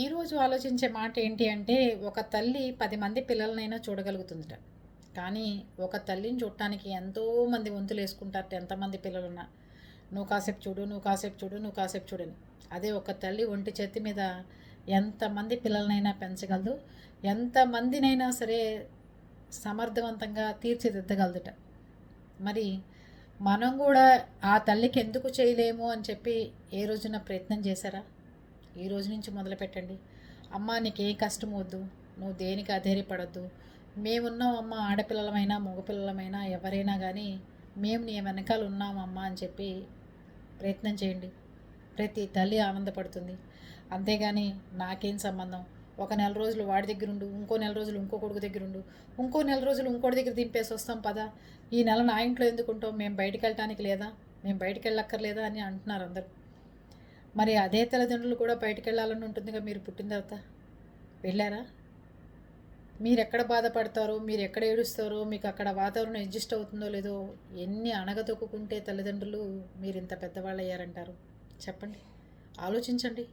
ఈరోజు ఆలోచించే మాట ఏంటి అంటే ఒక తల్లి పది మంది పిల్లలనైనా చూడగలుగుతుందిట. కానీ ఒక తల్లిని చూడటానికి ఎంతోమంది వంతులు వేసుకుంటారట ఎంతమంది పిల్లలున్నా. నువ్వు కాసేపు చూడు నువ్వు కాసేపు చూడు నువ్వు కాసేపు చూడని అదే ఒక తల్లి ఒంటి చేతి మీద ఎంతమంది పిల్లలనైనా పెంచగలదు. ఎంతమందినైనా సరే సమర్థవంతంగా తీర్చిదిద్దగలదుట. మరి మనం కూడా ఆ తల్లికి ఎందుకు చేయలేము అని చెప్పి ఏ రోజున ప్రయత్నం చేశారా? ఈ రోజు నుంచి మొదలు పెట్టండి అమ్మ నీకే కష్టం వద్దు. నువ్వు దేనికి అధైర్యపడద్దు? మేమున్నాం అమ్మ ఆడపిల్లలమైనా మగపిల్లలమైనా ఎవరైనా కానీ మేము నీ వెనకాల ఉన్నామమ్మా అని చెప్పి ప్రయత్నం చేయండి. ప్రతి తల్లి ఆనందపడుతుంది. అంతేగాని నాకేం సంబంధం? ఒక నెల రోజులు వాడి దగ్గర ఉండు ఇంకో నెల రోజులు ఇంకో కొడుకు దగ్గర ఉండు ఇంకో నెల రోజులు ఇంకోటి దగ్గర దింపేసి వస్తాం పదా. ఈ నెల నా ఇంట్లో ఎందుకుంటాం మేము బయటికి వెళ్ళటానికి లేదా? మేము బయటికి వెళ్ళక్కర్లేదా అని అంటున్నారు అందరూ. మరి అదే తల్లిదండ్రులు కూడా బయటికి వెళ్ళాలని ఉంటుందిగా మీరు పుట్టిన తర్వాత? వెళ్ళారా? మీరు ఎక్కడ బాధపడతారో మీరు ఎక్కడ ఏడుస్తారో మీకు అక్కడ వాతావరణం అడ్జస్ట్ అవుతుందో లేదో ఎన్ని అణగదొక్కుంటే తల్లిదండ్రులు మీరు ఇంత పెద్దవాళ్ళు అయ్యారంటారు చెప్పండి. ఆలోచించండి.